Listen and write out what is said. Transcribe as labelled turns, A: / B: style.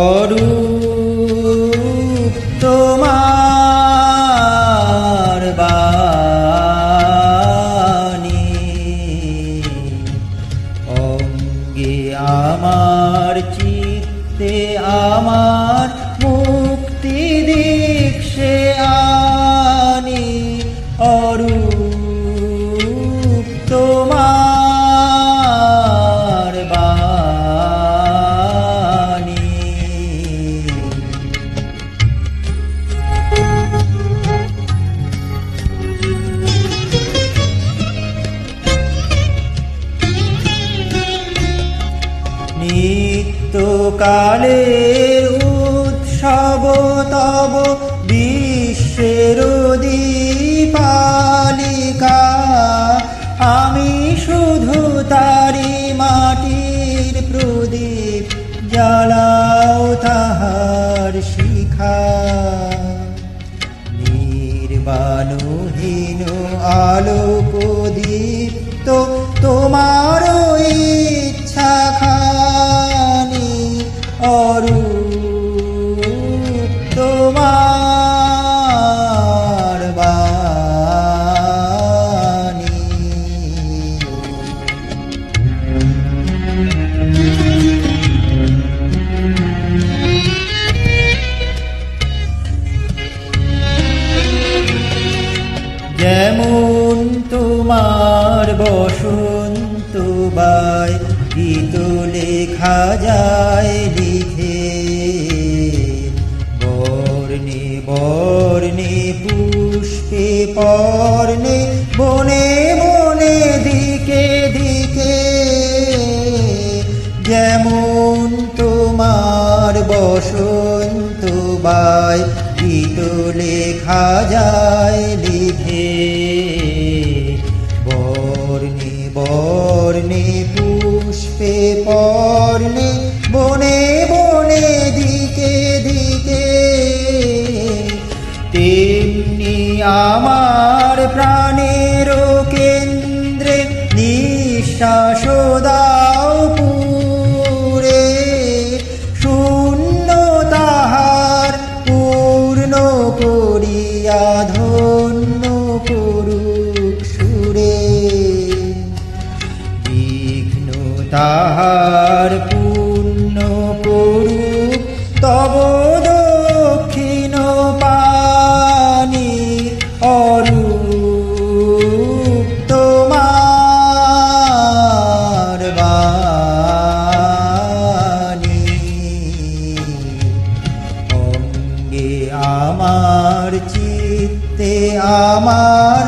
A: অরূপ তোমার বাণী। অঙ্গে আমার চিত্তে আমার নিত্যকালের উৎসব, তব বিশ্বের দীপালিকা। আমি শুধু তারি মাটির প্রদীপ জ্বালাও তাহার শিখা। নির্বাণহীন আলোক যেমন তোমার বসন্ত বাই গীত লেখা যায় পর্ণে বনে বনে দিকে দিকে। যেমন তোমার বসন্ত বাই গীত লেখা যায় লিখে। বর্ণে বর্ণে আমার প্রাণের কেন্দ্রে নিঃশ্বাস দাও পুরে। শূন্য তাহার পূর্ণ করিয়া ধন্য করুক সুরে। বিঘ্ন তাহার আমার চিত্তে আমার